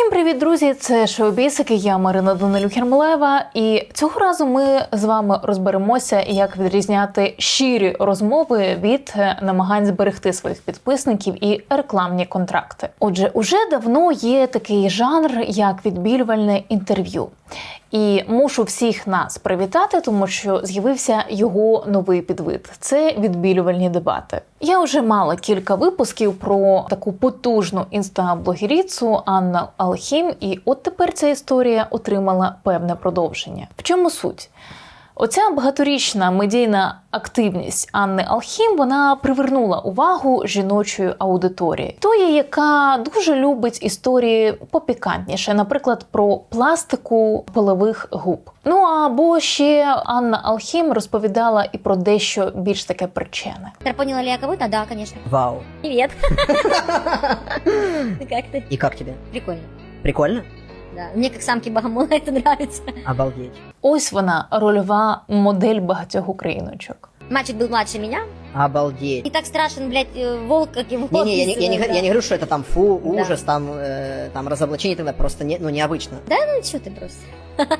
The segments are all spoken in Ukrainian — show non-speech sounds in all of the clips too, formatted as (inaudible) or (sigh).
Всім привіт, друзі! Це Шоу-Бісики, я Марина Данилюк. І цього разу ми з вами розберемося, як відрізняти щирі розмови від е, намагань зберегти своїх підписників і рекламні контракти. Отже, уже давно є такий жанр, як відбілювальне інтерв'ю. І мушу всіх нас привітати, тому що з'явився його новий підвид це відбілювальні дебати. Я вже мала кілька випусків про таку потужну інстаблогеріцу Анну Алхім, і от тепер ця історія отримала певне продовження. В чому суть? Оця багаторічна медійна активність Анни Алхім вона привернула увагу жіночої аудиторії, тої, яка дуже любить історії попікантніше, наприклад, про пластику полових губ. Ну або ще Анна Алхім розповідала і про дещо більш таке причене. Ли я кого-то? Да, конечно. Вау. Привет. Ты (laughs) как ты? И как тебе? Прикольно. Прикольно? Да. Мне как самки богомола это нравится. Обалдеть. Ось вона рольова модель багатьох україночок. Мальчик был младше меня. Обалдеть. Не так страшен, блядь, э, волк, как и волк. Не-не, я, не- я, не, да. г- я не говорю, что это там фу, Да. ужас, там, э, там разоблачение тогда просто не, ну, необычно. Ну, что ты просто.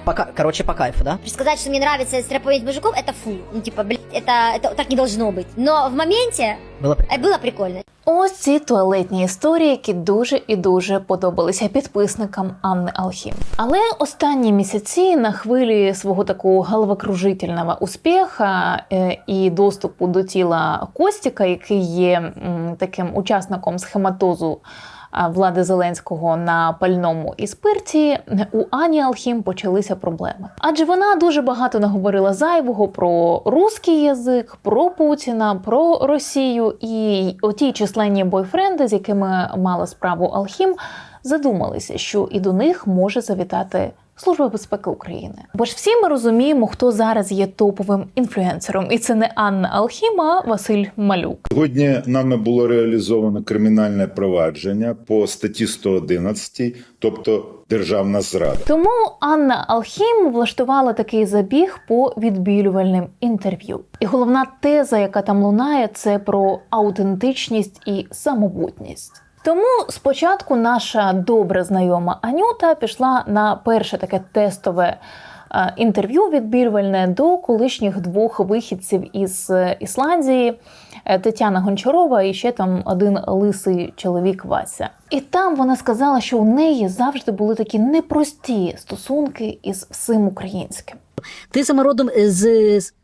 Пока, короче, по кайфу, да? Сказать, что мне нравится строповать мужиков, это фу. Ну, типа, блядь, это, это так не должно быть. Но в моменте Было э, прикольно. было прикольно. Ось ці туалетні історії, які дуже і дуже подобалися підписникам Анни Алхім. Але останні місяці на хвилі свого такого головокружительного успіха е, і доступу до тіла Костіка, який є м, таким учасником схематозу. а, Влади Зеленського на пальному і спирті у Ані Алхім почалися проблеми. Адже вона дуже багато наговорила зайвого про русський язик, про Путіна, про Росію і оті численні бойфренди, з якими мала справу Алхім, задумалися, що і до них може завітати. Служба безпеки України, бо ж всі ми розуміємо, хто зараз є топовим інфлюенсером, і це не Анна Алхім, а Василь Малюк. Сьогодні нами було реалізовано кримінальне провадження по статті 111, тобто державна зрада. Тому Анна Алхім влаштувала такий забіг по відбілювальним інтерв'ю. І головна теза, яка там лунає, це про аутентичність і самобутність. Тому спочатку наша добре знайома Анюта пішла на перше таке тестове е, інтерв'ю відбірвальне до колишніх двох вихідців із е, Ісландії е, Тетяна Гончарова і ще там один лисий чоловік Вася. І там вона сказала, що у неї завжди були такі непрості стосунки із всім українським. Ти сама родом з з-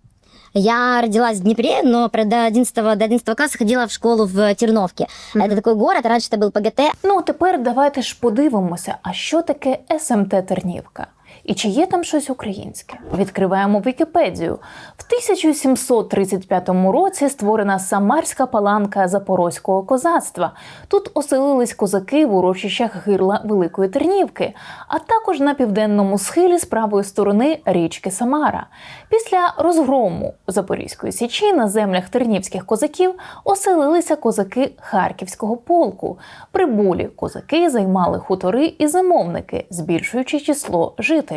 Я родилась в Днепре, но про- до 11, до 11 класса ходила в школу в Терновке. Это такой город, раньше это был ПГТ. Ну тепер давайте ж подивимося, а що таке СМТ Тернівка? І чи є там щось українське? Відкриваємо Вікіпедію. В 1735 році створена Самарська паланка запорозького козацтва. Тут оселились козаки в урочищах гирла Великої Тернівки, а також на південному схилі з правої сторони річки Самара. Після розгрому Запорізької січі на землях тернівських козаків оселилися козаки Харківського полку. Прибулі козаки займали хутори і зимовники, збільшуючи число жителів,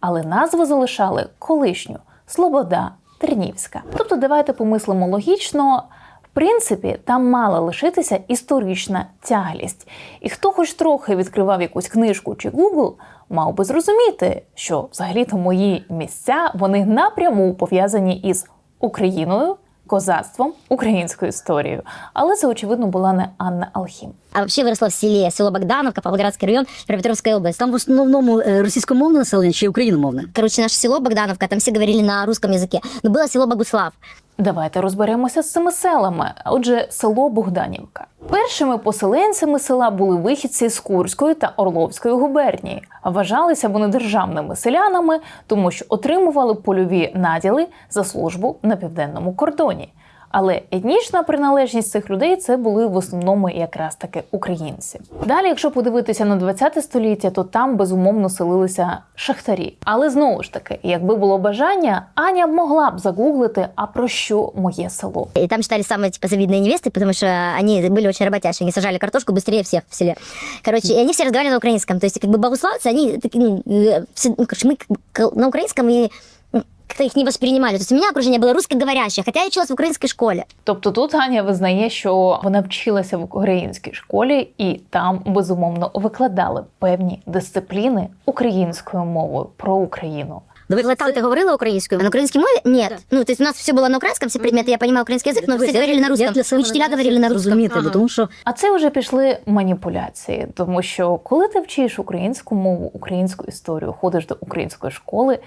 але назву залишали колишню Слобода Тернівська. Тобто, давайте помислимо логічно. В принципі, там мала лишитися історична тяглість. І хто хоч трохи відкривав якусь книжку чи Google, мав би зрозуміти, що взагалі-то мої місця вони напряму пов'язані із Україною, козацтвом, українською історією. Але це, очевидно, була не Анна Алхім. А вообще выросла в селе, село Богдановка, Павлоградский район, Днепропетровская область. там в основному е, російськомовне населення чи україномовне? Короче, наше село Богдановка, там все говорили на русском языке. Но было село Богуслав. Давайте розберемося з цими селами. Отже, село Богданівка. Першими поселенцями села були вихідці з Курської та Орловської губернії. Вважалися вони державними селянами, тому що отримували польові наділи за службу на південному кордоні. Але етнічна приналежність цих людей це були в основному якраз таки українці. Далі, якщо подивитися на 20 століття, то там безумовно селилися шахтарі. Але знову ж таки, якби було бажання, Аня б могла б загуглити, а про що моє село. И там считали самые типа завидные невесты, потому что они были очень работящие, они сажали картошку быстрее всех в селе. Короче, и они все разговаривали на украинском. То есть, как бы богославцы, они такие, ну, э, все- ну, короче, мы как бы к- на украинском и м, как-то их не воспринимали. То есть у меня окружение было русскоговорящее, хотя я училась в украинской школе. Тобто тут Аня визнає, що вона вчилася в українській школі, і там безумовно викладали певні дисципліни українською мовою про Україну. До викладали ты говорила украинскую? На украинской мове? Нет. Ну, то есть у нас все было на украинском, все предметы, я понимаю украинский язык, но все говорили на русском. Я для себе Учителя говорили на русском. Розумієте, бо тому що А це вже пішли маніпуляції, тому що коли ти вчиш українську мову, українську історію, ходиш до української школи,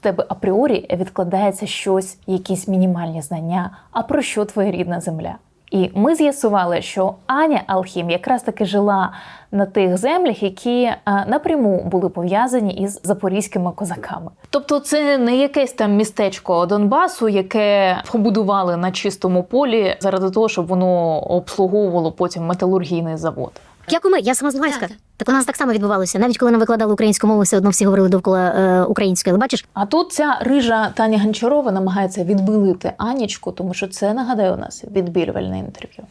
тебе апріорі відкладається щось, якісь мінімальні знання, а про що твоя рідна земля. І ми з'ясували, що Аня Алхім якраз таки жила на тих землях, які е, напряму були пов'язані із запорізькими козаками. Тобто, це не якесь там містечко Донбасу, яке побудували на чистому полі заради того, щоб воно обслуговувало потім металургійний завод. Як у ми, я сама з Луганська. Так у нас так само відбувалося. Навіть коли нам викладали українську мову, все одно всі говорили довкола е, української. Але бачиш, А тут ця рижа Таня Гончарова намагається відбилити Анічку, тому що це нагадаю у нас відбілювальне інтерв'ю.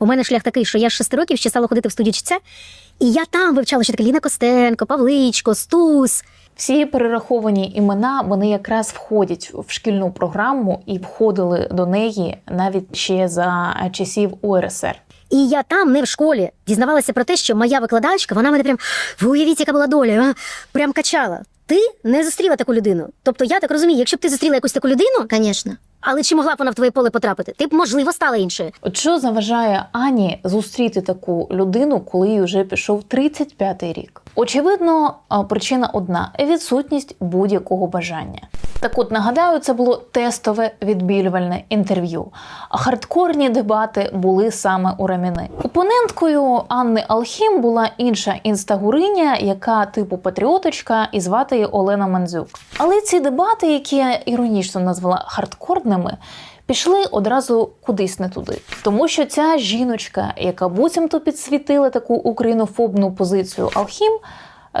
у мене шлях такий, що я з шести років ще стала ходити в студію читця, і я там вивчала ще таке Ліна Костенко, Павличко, Стус. Всі перераховані імена вони якраз входять в шкільну програму і входили до неї навіть ще за часів УРСР. І я там, не в школі, дізнавалася про те, що моя викладачка, вона мене прям ви уявіть, яка була доля, а? прям качала. Ти не зустріла таку людину. Тобто я так розумію, якщо б ти зустріла якусь таку людину, звісно. Але чи могла б вона в твоє поле потрапити? Ти б, можливо, стала іншою. От що заважає Ані зустріти таку людину, коли їй вже пішов 35-й рік? Очевидно, причина одна відсутність будь-якого бажання. Так от нагадаю, це було тестове відбілювальне інтерв'ю. А хардкорні дебати були саме у Раміни. Опоненткою Анни Алхім була інша інстагуриня, яка типу патріоточка, і звати її Олена Мандзюк. Але ці дебати, які я іронічно назвала хардкорними, пішли одразу кудись не туди. Тому що ця жіночка, яка буцімто підсвітила таку українофобну позицію Алхім,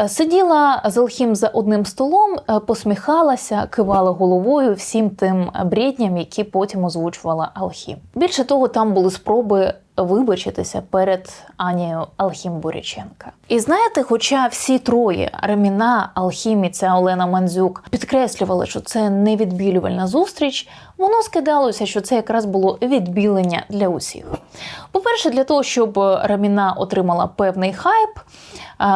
сиділа з Алхім за одним столом, е, посміхалася, кивала головою всім тим бредням, які потім озвучувала Алхім. Більше того, там були спроби вибачитися перед Анією Алхім Буряченка. І знаєте, хоча всі троє Раміна, Алхім і ця Олена Мандзюк підкреслювали, що це не відбілювальна зустріч, воно скидалося, що це якраз було відбілення для усіх. По-перше, для того, щоб Раміна отримала певний хайп.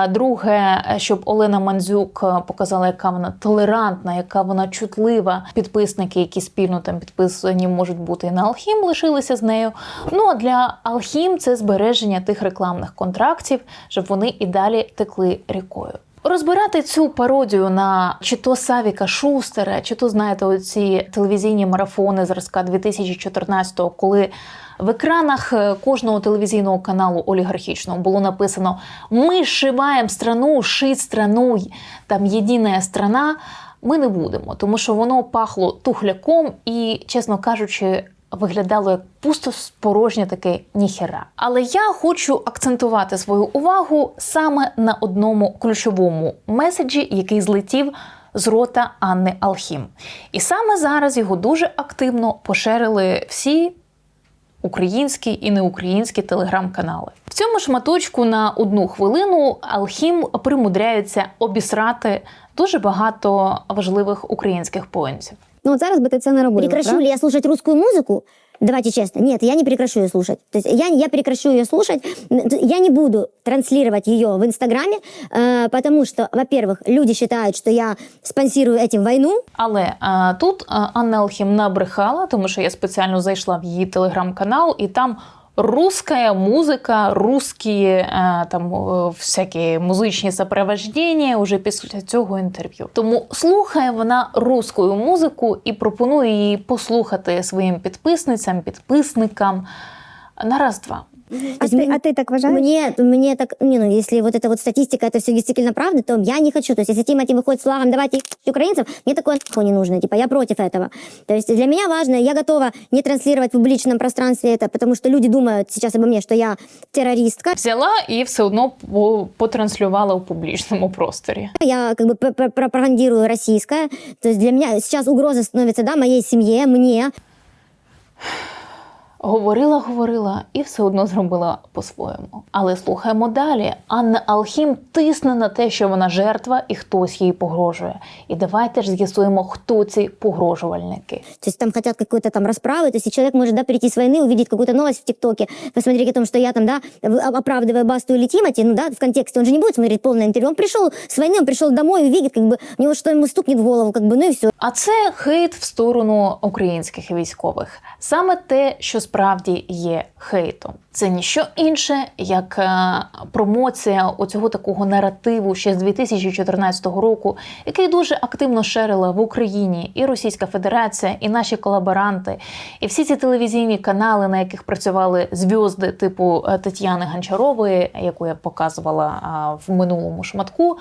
Друге, щоб Олена Мандзюк е, показала, яка вона толерантна, яка вона чутлива. Підписники, які спільно там підписані, можуть бути на Алхім, лишилися з нею. Ну а для Алхім це збереження тих рекламних контрактів, щоб вони і далі текли рікою. Розбирати цю пародію на чи то Савіка Шустера, чи то знаєте, оці телевізійні марафони зразка 2014-го, коли в екранах е, кожного телевізійного каналу олігархічного було написано Ми шиваємо страну, шить страну, там єдина страна. Ми не будемо, тому що воно пахло тухляком і, чесно кажучи, виглядало як пусто порожнє таке ніхера. Але я хочу акцентувати свою увагу саме на одному ключовому меседжі, який злетів з рота Анни Алхім. І саме зараз його дуже активно поширили всі українські і неукраїнські телеграм-канали. В цьому шматочку на одну хвилину Алхім примудряються обісрати дуже багато важливих українських поінтів. Ну, от зараз би ти це не робила. Прекращу правда? ли я слушать русскую музыку? Давайте честно. Нет, я не прекращу ее слушать. То есть я, я прекращу ее слушать. Н- Я не буду транслировать ее в Инстаграме, э, потому что, во-первых, люди считают, что я спонсирую этим войну. Але а, тут а, Анна Алхім набрехала, тому що я спеціально зайшла в її телеграм-канал, і там русская музика, русські е, там е, всякі музичні сопровождення уже після цього інтерв'ю. Тому слухає вона русскую музику і пропонує її послухати своїм підписницям, підписникам на раз-два. А ти, а ти так вважаєш? Мне, мне так, не, ну, если вот эта вот статистика, это все действительно правда, то я не хочу. То есть, если Тимати выходит с флагом «давайте ебать украинцев», мне такое нахуй не нужно. Типа, я против этого. То есть, для меня важно, я готова не транслировать в публичном пространстве это, потому что люди думают сейчас обо мне, что я террористка. Взяла і все одно по- потранслювала у публічному просторі. Я как бы п- п- пропагандирую российское. То есть, для меня сейчас угроза становится, да, моей семье, мне. Говорила, говорила і все одно зробила по-своєму. Але слухаємо далі. Анна Алхім тисне на те, що вона жертва і хтось їй погрожує. І давайте ж з'ясуємо, хто ці погрожувальники. То есть там хотят какой-то там расправы, то есть и человек может, да, прийти с войны, увидеть какую-то новость в ТикТоке, посмотреть о том, что я там, да, в- оправдываю Басту или Тимати, ну, да, в контексте, он же не будет смотреть полное интервью, он пришел с войны, он пришел домой, увидит, как бы, у него что ему стукнет в голову, как бы, ну и все. А це хейт в сторону українських військових. Саме те, що справді є хейтом. Це ніщо інше, як е, промоція оцього такого наративу ще з 2014 року, який дуже активно шерила в Україні і Російська Федерація, і наші колаборанти, і всі ці телевізійні канали, на яких працювали зв'язди типу е, Тетяни Гончарової, яку я показувала в минулому шматку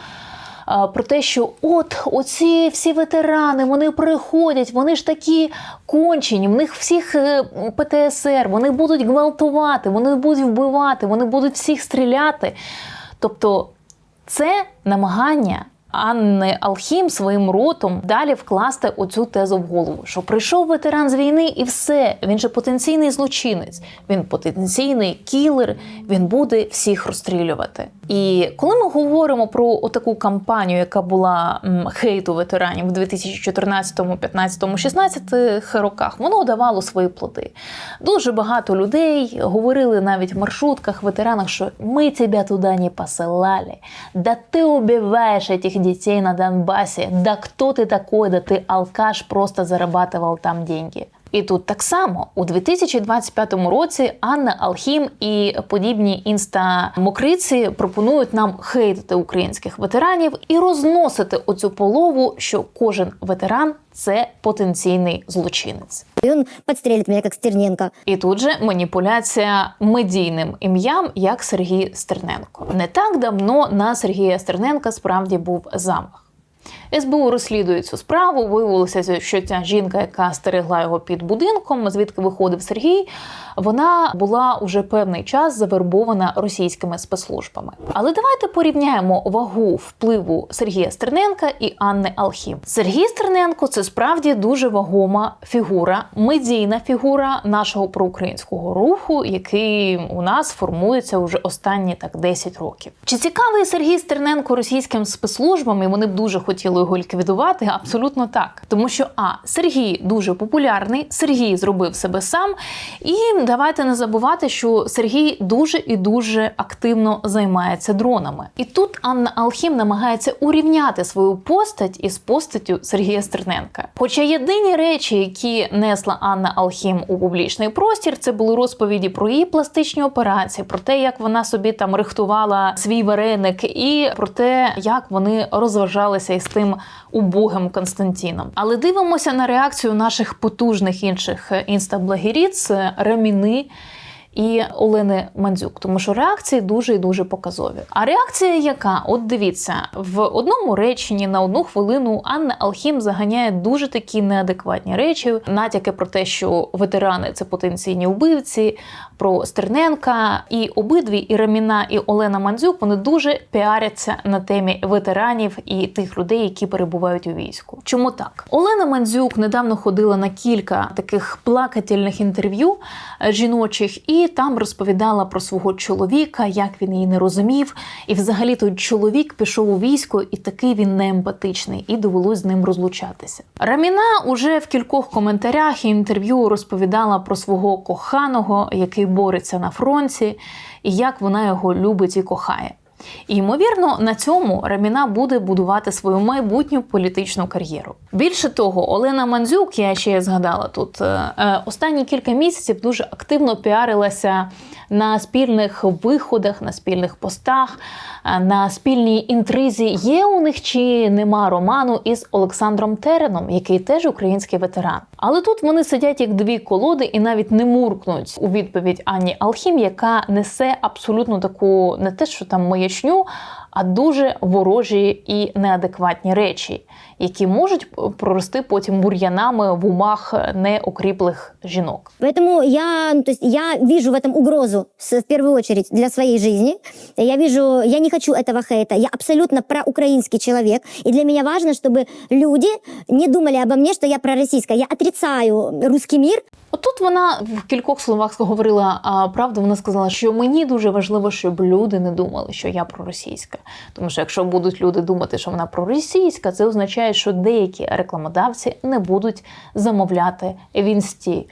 про те, що от оці всі ветерани, вони приходять, вони ж такі кончені, в них всіх е, ПТСР, вони будуть гвалтувати, вони будуть вбивати, вони будуть всіх стріляти. Тобто це намагання. Анни Алхім своїм ротом далі вкласти оцю тезу в голову, що прийшов ветеран з війни і все. Він же потенційний злочинець, він потенційний кілер, він буде всіх розстрілювати. І коли ми говоримо про таку кампанію, яка була хейту ветеранів в 2014, 15, 16 роках, воно давало свої плоди. Дуже багато людей говорили навіть в маршрутках, ветеранах, що ми тебе туди не посилали, да ти убиваєш этих дітей на Донбасі, да кто ти такой, да ти алкаш просто зарабатывал там деньги. І тут так само у 2025 році Анна Алхім і подібні інста-мокриці пропонують нам хейтити українських ветеранів і розносити оцю полову, що кожен ветеран це потенційний злочинець. И он подстрелит меня, как Стерненко. І тут же маніпуляція медійним ім'ям, як Сергій Стерненко. Не так давно на Сергія Стерненка справді був замах. СБУ розслідує цю справу. Виявилося, що ця жінка, яка стерегла його під будинком, звідки виходив Сергій, вона була уже певний час завербована російськими спецслужбами. Але давайте порівняємо вагу впливу Сергія Стерненка і Анни Алхім. Сергій Стерненко це справді дуже вагома фігура, медійна фігура нашого проукраїнського руху, який у нас формується вже останні так 10 років. Чи цікавий Сергій Стерненко російським спецслужбам, і вони б дуже хотіли його ліквідувати? Абсолютно так. Тому що а Сергій дуже популярний, Сергій зробив себе сам. І давайте не забувати, що Сергій дуже і дуже активно займається дронами. І тут Анна Алхім намагається урівняти свою постать із постаттю Сергія Стерненка. Хоча єдині речі, які несла Анна Алхім у публічний простір, це були розповіді про її пластичні операції, про те, як вона собі там рихтувала свій вареник, і про те, як вони розважалися із тим убогим Константіном. Але дивимося на реакцію наших потужних інших інстаблогеріць, Раміни. І Олени Мандзюк, тому що реакції дуже і дуже показові. А реакція, яка от дивіться, в одному реченні на одну хвилину Анна Алхім заганяє дуже такі неадекватні речі, натяки про те, що ветерани це потенційні вбивці, про Стерненка. І обидві і Раміна, і Олена Мандзюк вони дуже піаряться на темі ветеранів і тих людей, які перебувають у війську. Чому так? Олена Мандзюк недавно ходила на кілька таких плакательних інтерв'ю е, жіночих, і там розповідала про свого чоловіка, як він її не розумів. І взагалі той чоловік пішов у військо, і такий він не емпатичний, і довелось з ним розлучатися. Раміна уже в кількох коментарях і інтерв'ю розповідала про свого коханого, який бореться на фронті, і як вона його любить і кохає. І, ймовірно, на цьому Раміна буде будувати свою майбутню політичну кар'єру. Більше того, Олена Мандзюк, я ще згадала тут, е, е, останні кілька місяців дуже активно піарилася на спільних виходах, на спільних постах, е, на спільній інтризі. Є у них чи нема роману із Олександром Тереном, який теж український ветеран. Але тут вони сидять як дві колоди і навіть не муркнуть у відповідь Ані Алхім, яка несе абсолютно таку не те, що там маячню, а дуже ворожі і неадекватні речі, які можуть прорости потім бур'янами в умах неокріплих жінок. Поэтому я, ну, то есть я вижу в этом угрозу с- в первую очередь для своей жизни. Я вижу, я не хочу этого хейта. Я абсолютно проукраинский человек. И для меня важно, чтобы люди не думали обо мне, что я пророссийская. Я отрицаю русский мир. Отут вона в кількох словах говорила а, правду. Вона сказала, що мені дуже важливо, щоб люди не думали, що я проросійська. Тому що якщо будуть люди думати, що вона проросійська, це означає, що деякі рекламодавці не будуть замовляти в інсті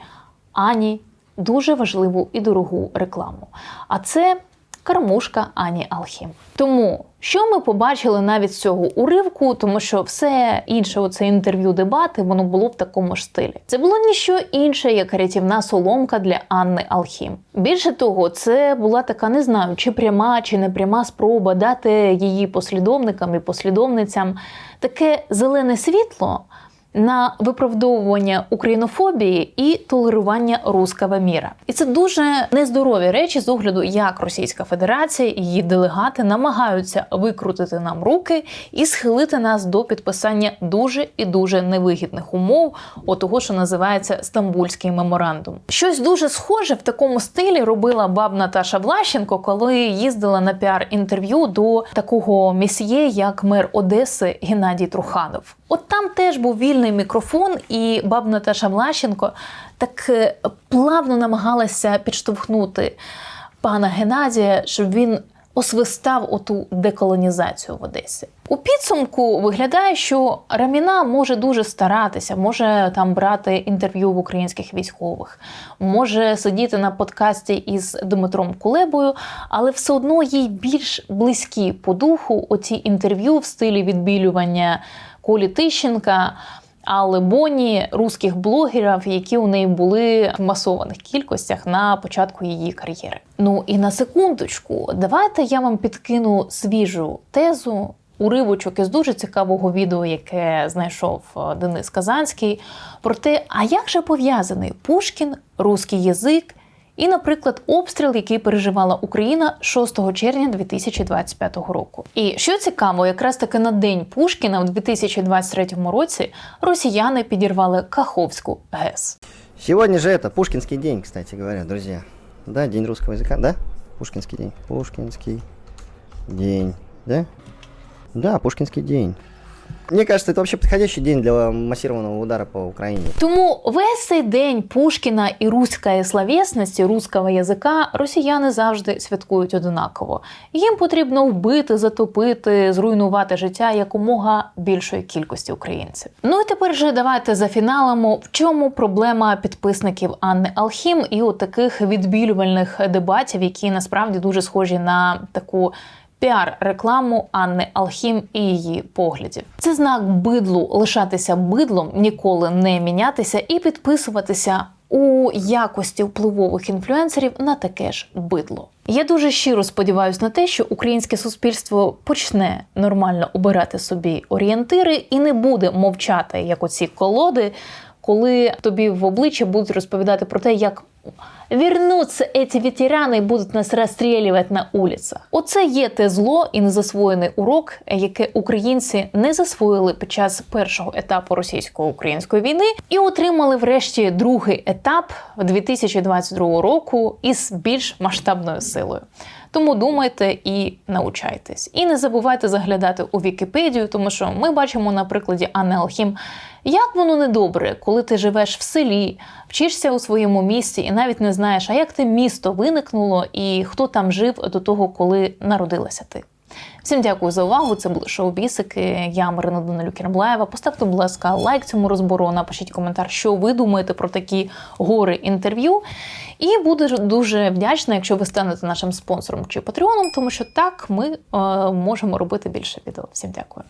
ані дуже важливу і дорогу рекламу. А це Кармушка Ані Алхім. Тому що ми побачили навіть з цього уривку, тому що все інше, оце інтерв'ю, дебати, воно було в такому ж стилі. Це було ніщо інше, як рятівна соломка для Анни Алхім. Більше того, це була така, не знаю, чи пряма, чи не пряма спроба дати її послідовникам і послідовницям таке зелене світло на виправдовування українофобії і толерування руского міра. І це дуже нездорові речі з огляду, як Російська Федерація і її делегати намагаються викрутити нам руки і схилити нас до підписання дуже і дуже невигідних умов, отого, що називається Стамбульський меморандум. Щось дуже схоже в такому стилі робила баб Наташа Влащенко, коли їздила на піар-інтерв'ю до такого месьє, як мер Одеси Геннадій Труханов. От там теж був вільний мікрофон, і баб Наташа Влащенко так е, плавно намагалася підштовхнути пана Геннадія, щоб він освистав оту деколонізацію в Одесі. У підсумку виглядає, що Раміна може дуже старатися, може там брати інтерв'ю в українських військових, може сидіти на подкасті із Дмитром Кулебою, але все одно їй більш близькі по духу оці інтерв'ю в стилі відбілювання Колі Тищенка. Але Боні русських блогерів, які у неї були в масованих кількостях на початку її кар'єри. Ну і на секундочку, давайте я вам підкину свіжу тезу. Уривочок із дуже цікавого відео, яке знайшов е, Денис Казанський, про те, а як же пов'язаний Пушкін, русський язик і, наприклад, обстріл, який переживала Україна 6 червня 2025 року. І що цікаво, якраз таки на день Пушкіна в 2023 році росіяни підірвали Каховську ГЕС. Сегодня же это Пушкинский день, кстати говоря, друзья. Да, день русского языка, да? Пушкинский день. Пушкинский день, да? Да, Пушкинский день. Мне кажется, это вообще подходящий день для массированного удара по Украине. Тому весь цей день Пушкіна і руської словесності, руського язика росіяни завжди святкують одинаково. Їм потрібно вбити, затопити, зруйнувати життя якомога більшої кількості українців. Ну і тепер же давайте зафіналимо, в чому проблема підписників Анни Алхім і от таких відбілювальних дебатів, які насправді дуже схожі на таку піар-рекламу Анни Алхім і її поглядів. Це знак бидлу лишатися бидлом, ніколи не мінятися і підписуватися у якості впливових інфлюенсерів на таке ж бидло. Я дуже щиро сподіваюся на те, що українське суспільство почне нормально обирати собі орієнтири і не буде мовчати як оці колоди, коли тобі в обличчя будуть розповідати про те, як вернуться ці ветерани і будуть нас розстрілювати на вулицях. Оце є те зло і незасвоєний урок, яке українці не засвоїли під час першого етапу російсько-української війни і отримали врешті другий етап 2022 року із більш масштабною силою. Тому думайте і научайтесь. І не забувайте заглядати у Вікіпедію, тому що ми бачимо на прикладі Анни Алхім, як воно недобре, коли ти живеш в селі, вчишся у своєму місті і навіть не знаєш, а як те місто виникнуло і хто там жив до того, коли народилася ти. Всім дякую за увагу. Це були шоу Бісики. Я Марина Данилюк Кермлаєва. Поставте, будь ласка, лайк цьому розбору. Напишіть коментар, що ви думаєте про такі гори інтерв'ю. І буду дуже вдячна, якщо ви станете нашим спонсором чи патреоном, тому що так ми е, можемо робити більше відео. Всім дякую.